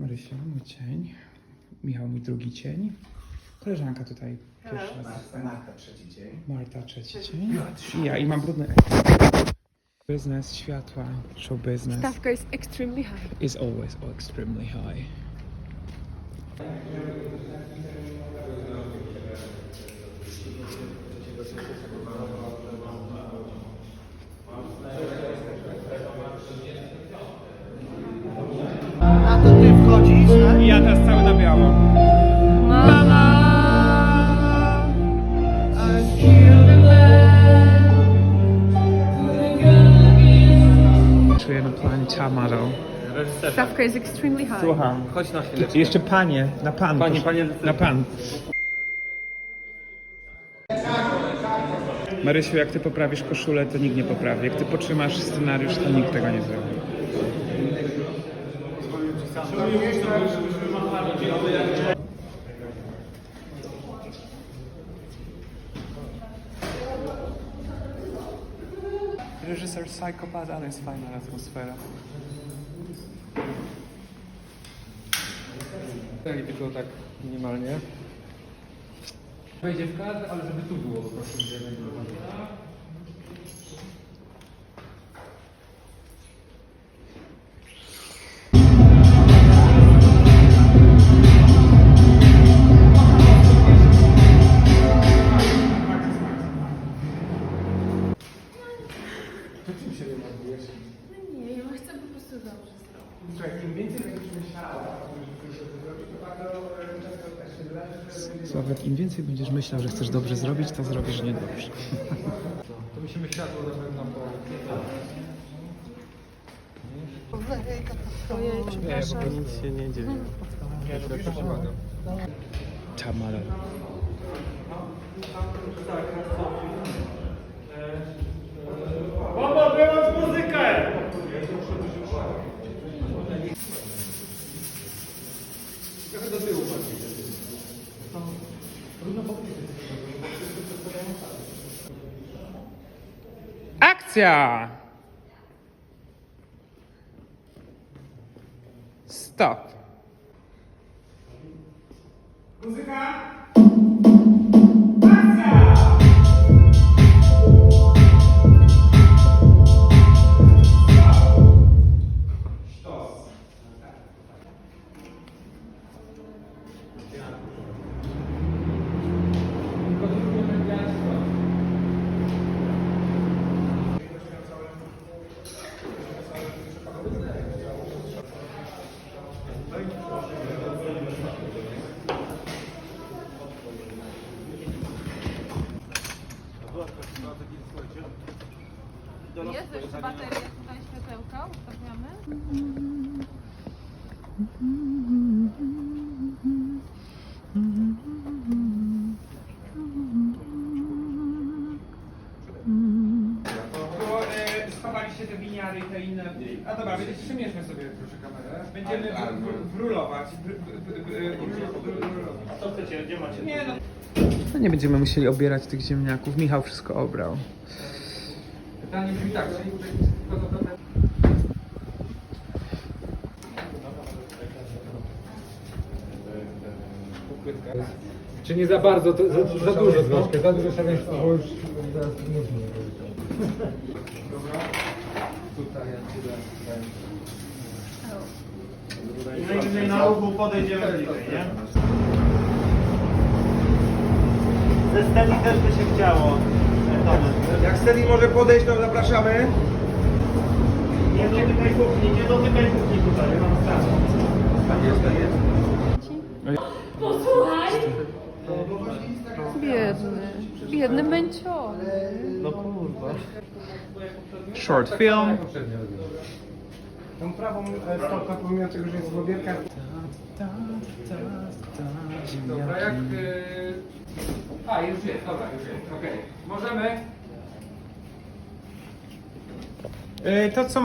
Marysia, mój cień. Michał, mój drugi cień. Koleżanka tutaj pierwszy raz. Marta, Marta trzeci dzień. Marta, trzeci cień. I ja, i mam brudny Biznes, światła, show business Stawka jest extremely high. is always extremely high. Ja teraz cały na biało. Mama! Czuję na planie Tamaro. Stawka jest extremely high. Słucham. Chodź na chwileczkę. Jeszcze panie, na pan. Panie, proszę. panie, Na pan. Marysiu, jak ty poprawisz koszulę, to nikt nie poprawi. Jak ty potrzymasz scenariusz, to nikt tego nie zrobi. Reżyser Psychopat, ale jest fajna atmosfera. I tylko tak minimalnie. Wejdzie w kadr, ale żeby tu było po prostu. Sławek, im więcej będziesz myślał, że chcesz dobrze zrobić, to zrobisz niedobrze. To musimy światło na pewno po... Ojej, przepraszam. nic się nie dzieje. Nie, to się błagam. Tamaro. Bobo, wyłącz muzykę! Grazia! Stop. Musica! Bateria tutaj światełka ustawiamy. Bo e, schowaliście te winiary i te inne. A dobra, więc przymierzmy sobie proszę kamerę. Będziemy. Wr- w- w- w- wrulować. Co chcecie? Gdzie macie? Nie no. No nie będziemy musieli obierać tych ziemniaków. Michał wszystko obrał. Pytanie brzmi tak, czyli Czy nie za bardzo, to za, za dużo troszkę, za dużo szaleństwa, bo już zaraz mózg nie Dobra. Tutaj ja ci dam. Najwyżej na ogół podejdziemy bliżej, nie? Ze Steli też by się chciało. E. Jak Steli może podejść, to zapraszamy. Nie dotykaj kuchni, nie dotykaj kuchni tutaj, mam stan. Tak jest, tak jest. Biedny. Biedny męciony. No kurwa. Short film. Tą prawą e, stopę, pomimo tego, że jest w obierkach, Dobra, jak... A, już jest, dobra, już jest, okej. Możemy? E, to co.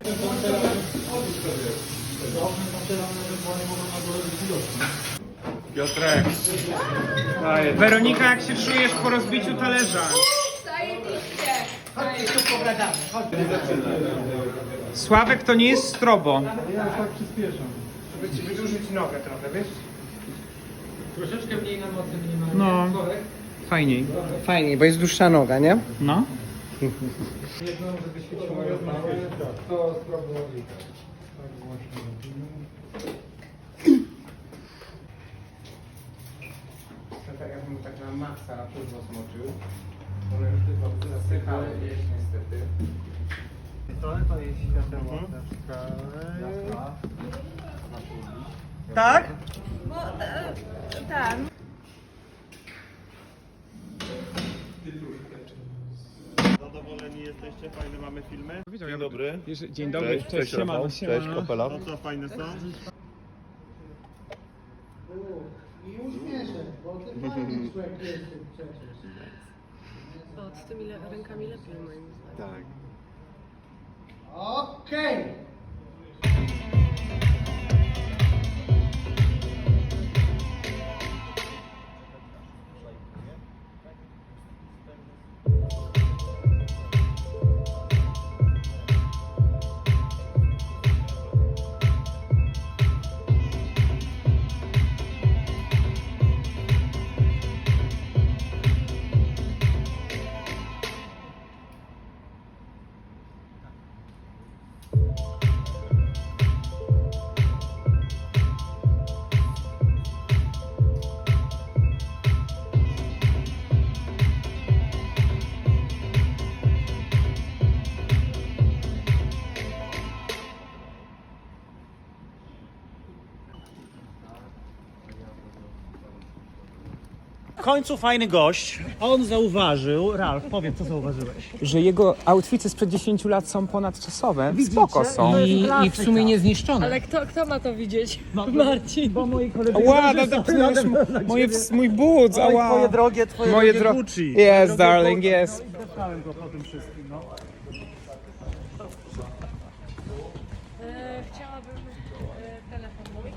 Piotrek. Weronika, jak się czujesz po rozbiciu talerza? Sławek to nie jest strobo. Ja tak przyspieszam. Żeby ci wydłużyć nogę trochę, wiesz? Troszeczkę mniej na mocy minimalnie. No. Korek? Fajniej. Fajnie, bo jest dłuższa noga, nie? No. Jedną, żeby świeciło jasno, to sprawdzę. Tak właśnie tak jakbym tak na maksa na turbo smoczył. One już tylko zasychały gdzieś niestety. To, to jest światełko Tak? Bo, tak. Zadowoleni jesteście? Fajne mamy filmy? Dzień Dzień dobry. Dzień dobry, Cześć, cześć, Rafał. Cześć, Opela. No co, fajne są? I uśmieszek, bo ty fajny człowiek jesteś przecież. O, z tymi le- rękami lepiej moim zdaniem. Tak. Okej. Końcu fajny gość. On zauważył, Ralf, powiedz, co zauważyłeś? Że jego outfity sprzed 10 lat są ponadczasowe. Spoko są. To jest I, I w klasyka. sumie niezniszczone. Ale kto, kto ma to widzieć? Marcin. Bo moi koledzy... Ła, dopchnąłeś moje, mój but, Oj, ała. twoje drogie, twoje Moje drogie dro- Gucci. Yes, darling, Gucci. yes. No i zdeptałem go po tym wszystkim, no. E, chciałabym e, telefon mój.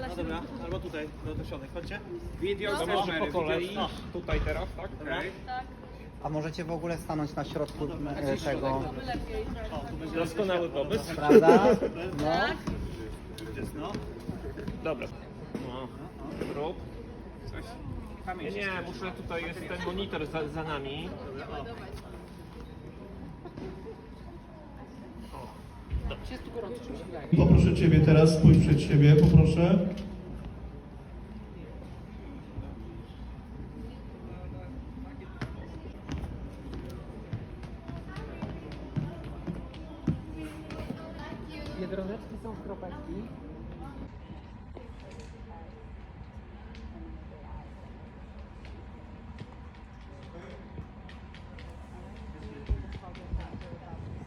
No dobra, albo tutaj, do do środek, chodźcie. Video No, może po kolei. widzisz? Tutaj teraz, tak? Okej. A możecie w ogóle stanąć na środku e, tego, O, tu będzie doskonały pomysł. prawda? No. No. Dobra. No. Rób. Nie, nie, muszę, tutaj jest ten monitor za, za nami. Poproszę Ciebie teraz, spójrz przed siebie, poproszę. Biedroneczki są w kropeczki.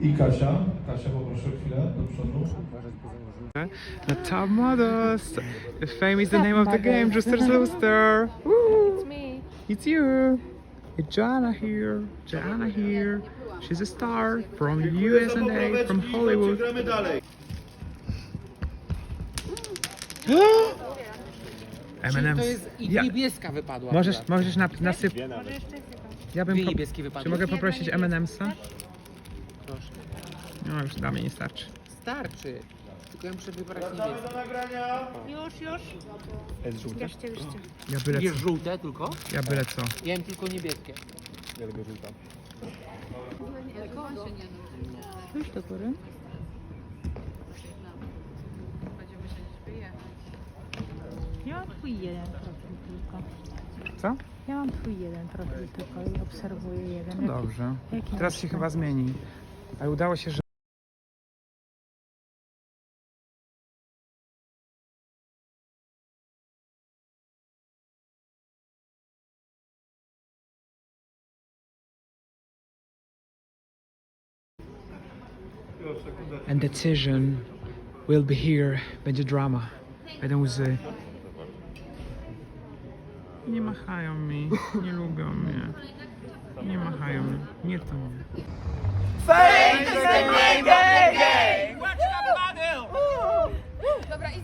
I Kasia. Kasia, poproszę chwilę do przodu. The top models. The fame is the name of the game. Juster's Rooster. It's me. It's you. It's Joanna here. Joanna here. She's a star from the USA, from Hollywood. Gramy dalej. M&M's. To jest i Ja- niebieska wypadła. Możesz, możesz nap- nasyp... Ja bym Dwie po... niebieskie wypadły. Czy mogę poprosić M&M'sa? Proszę. No już dla mnie nie starczy. Starczy. Tylko ja muszę wybrać Wracamy niebieskie. do nagrania. Już, już. Jest żółte? Bierzcie, bierzcie. Ja byle Bierz co. żółte tylko? Ja byle co. Ja mam tylko niebieskie. Ja mam twój jeden profil tylko. Co? Ja mam twój jeden profil tylko i obserwuję jeden. No dobrze. Jaki Teraz masz się chyba zmieni. Ale udało się, że... And decision will be here. Będzie drama. Będą łzy. Nie machają mi. Nie lubią mnie. Nie machają mi. Nie to mnie. Faith is the name of the game! Dobra,